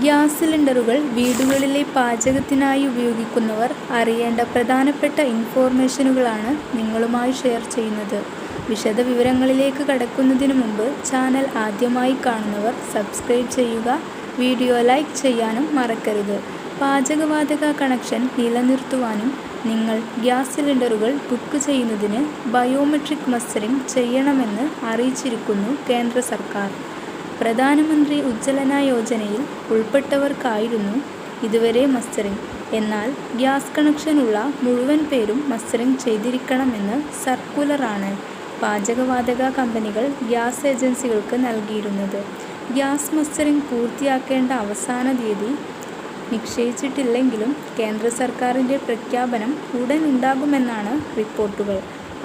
Gas സിലിണ്ടറുകൾ വീടുകളിലെ പാചകത്തിനായി ഉപയോഗിക്കുന്നവർ അറിയേണ്ട പ്രധാനപ്പെട്ട ഇൻഫോർമേഷനുകളാണ് നിങ്ങളുമായി ഷെയർ ചെയ്യുന്നത്. വിശദവിവരങ്ങളിലേക്ക് കടക്കുന്നതിന് മുമ്പ് ചാനൽ ആദ്യമായി കാണുന്നവർ സബ്സ്ക്രൈബ് ചെയ്യുക വീഡിയോ ലൈക്ക് ചെയ്യാനും മറക്കരുത്. പാചകവാതക കണക്ഷൻ നിലനിർത്തുവാനും നിങ്ങൾ ഗ്യാസ് സിലിണ്ടറുകൾ ബുക്ക് ചെയ്യുന്നതിന് ബയോമെട്രിക് മസ്റ്ററിംഗ് ചെയ്യണമെന്ന് അറിയിച്ചിരിക്കുന്നു കേന്ദ്ര സർക്കാർ. പ്രധാനമന്ത്രി ഉജ്ജ്വലന യോജനയിൽ ഉൾപ്പെട്ടവർക്കായിരുന്നു ഇതുവരെ മസ്റ്ററിംഗ്. എന്നാൽ ഗ്യാസ് കണക്ഷനുള്ള മുഴുവൻ പേരും മസ്റ്ററിംഗ് ചെയ്തിരിക്കണമെന്ന് സർക്കുലറാണ് പാചകവാതക കമ്പനികൾ ഗ്യാസ് ഏജൻസികൾക്ക് നൽകിയിരുന്നത്. ഗ്യാസ് മസ്റ്ററിംഗ് പൂർത്തിയാക്കേണ്ട അവസാന തീയതി നിശ്ചയിച്ചിട്ടില്ലെങ്കിലും കേന്ദ്ര സർക്കാരിന്റെ പ്രഖ്യാപനം ഉടൻ ഉണ്ടാകുമെന്നാണ് റിപ്പോർട്ടുകൾ.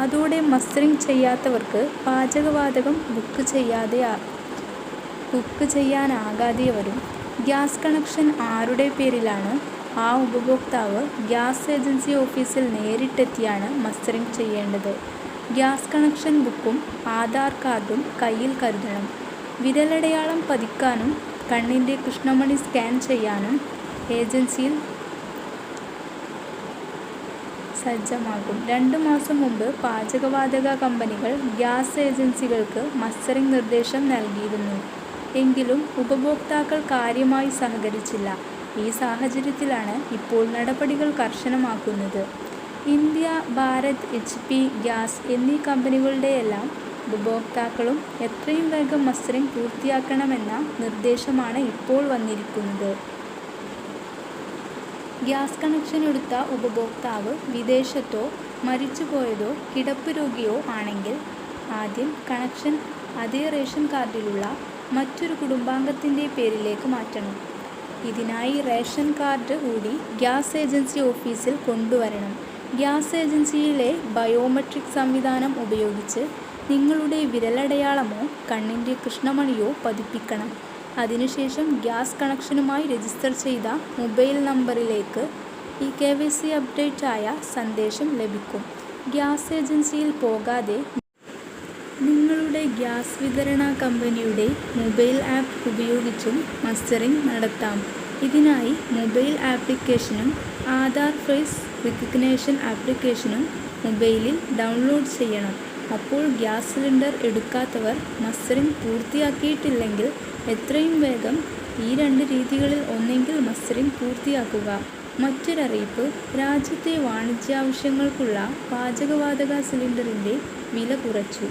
അതോടെ മസ്റ്ററിംഗ് ചെയ്യാത്തവർക്ക് പാചകവാതകം ബുക്ക് ചെയ്യാതെ ബുക്ക് ചെയ്യാനാകാതെ വരും ഗ്യാസ് കണക്ഷൻ ആരുടെ പേരിലാണ്? ആ ഉപഭോക്താവ് ഗ്യാസ് ഏജൻസി ഓഫീസിൽ നേരിട്ടെത്തിയാണ് മസ്റ്ററിംഗ് ചെയ്യേണ്ടത്. ഗ്യാസ് കണക്ഷൻ ബുക്കും ആധാർ കാർഡും കയ്യിൽ കരുതണം. വിരലടയാളം പതിക്കാനും കണ്ണിന്റെ കൃഷ്ണമണി സ്കാൻ ചെയ്യാനും ഏജൻസിയിൽ സജ്ജമാകും രണ്ട് മാസം മുമ്പ് പാചകവാതക കമ്പനികൾ ഗ്യാസ് ഏജൻസികൾക്ക് മസ്റ്ററിംഗ് നിർദ്ദേശം നൽകിയിരുന്നു. എങ്കിലും ഉപഭോക്താക്കൾ കാര്യമായി സഹകരിച്ചില്ല. ഈ സാഹചര്യത്തിലാണ് ഇപ്പോൾ നടപടികൾ കർശനമാക്കുന്നത്. India Bharat H P gas എന്നീ കമ്പനികളുടെയെല്ലാം ഉപഭോക്താക്കളും എത്രയും വേഗം മസ്റ്ററിംഗ് പൂർത്തിയാക്കണമെന്ന നിർദ്ദേശമാണ് ഇപ്പോൾ വന്നിരിക്കുന്നത്. ഗ്യാസ് കണക്ഷൻ എടുത്ത ഉപഭോക്താവ് വിദേശത്തോ മരിച്ചുപോയതോ കിടപ്പ് രോഗിയോ ആണെങ്കിൽ ആദ്യം കണക്ഷൻ അതേ റേഷൻ കാർഡിലുള്ള മറ്റൊരു കുടുംബാംഗത്തിന്റെ പേരിലേക്ക് മാറ്റണം. ഇതിനായി റേഷൻ കാർഡ് കൂടി ഗ്യാസ് ഏജൻസി ഓഫീസിൽ കൊണ്ടുവരണം. ഗ്യാസ് ഏജൻസിയിലെ ബയോമെട്രിക് സംവിധാനം ഉപയോഗിച്ച് നിങ്ങളുടെ വിരലടയാളമോ കണ്ണിന്റെ കൃഷ്ണമണിയോ പതിപ്പിക്കണം. അതിനുശേഷം ഗ്യാസ് കണക്ഷനുമായി രജിസ്റ്റർ ചെയ്ത മൊബൈൽ നമ്പറിലേക്ക് ഈ കെ വൈ സി അപ്ഡേറ്റായ സന്ദേശം ലഭിക്കും. ഗ്യാസ് ഏജൻസിയിൽ പോകാതെ ഗ്യാസ് വിതരണ കമ്പനിയുടെ മൊബൈൽ ആപ്പ് ഉപയോഗിച്ചും മസ്റ്ററിംഗ് നടത്താം. ഇതിനായി മൊബൈൽ ആപ്ലിക്കേഷനും ആധാർ ഫേസ് റിക്കഗ്നേഷൻ ആപ്ലിക്കേഷനും മൊബൈലിൽ ഡൗൺലോഡ് ചെയ്യണം. അപ്പോൾ ഗ്യാസ് സിലിണ്ടർ എടുക്കാത്തവർ മസ്റ്ററിംഗ് പൂർത്തിയാക്കിയിട്ടില്ലെങ്കിൽ എത്രയും വേഗം ഈ രണ്ട് രീതികളിൽ ഒന്നെങ്കിൽ മസ്റ്ററിംഗ് പൂർത്തിയാക്കുക. മറ്റൊരറിയിപ്പ് രാജ്യത്തെ വാണിജ്യാവശ്യങ്ങൾക്കുള്ള പാചകവാതക സിലിണ്ടറിന്റെ വില കുറച്ചു.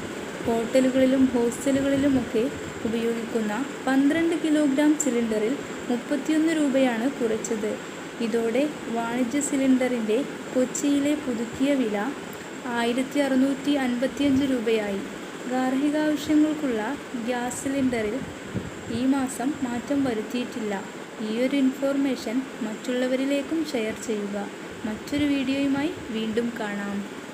ഹോട്ടലുകളിലും ഹോസ്റ്റലുകളിലുമൊക്കെ ഉപയോഗിക്കുന്ന പന്ത്രണ്ട് കിലോഗ്രാം സിലിണ്ടറിൽ മുപ്പത്തിയൊന്ന് രൂപയാണ് കുറച്ചത്. ഇതോടെ വാണിജ്യ സിലിണ്ടറിന്റെ കൊച്ചിയിലെ പുതുക്കിയ വില ആയിരത്തി അറുന്നൂറ്റി അൻപത്തിയഞ്ച് രൂപയായി. ഗാർഹികാവശ്യങ്ങൾക്കുള്ള ഗ്യാസ് സിലിണ്ടറിൽ ഈ മാസം മാറ്റം വരുത്തിയിട്ടില്ല. ഈയൊരു ഇൻഫോർമേഷൻ മറ്റുള്ളവരിലേക്കും ഷെയർ ചെയ്യുക. മറ്റൊരു വീഡിയോയുമായി വീണ്ടും കാണാം.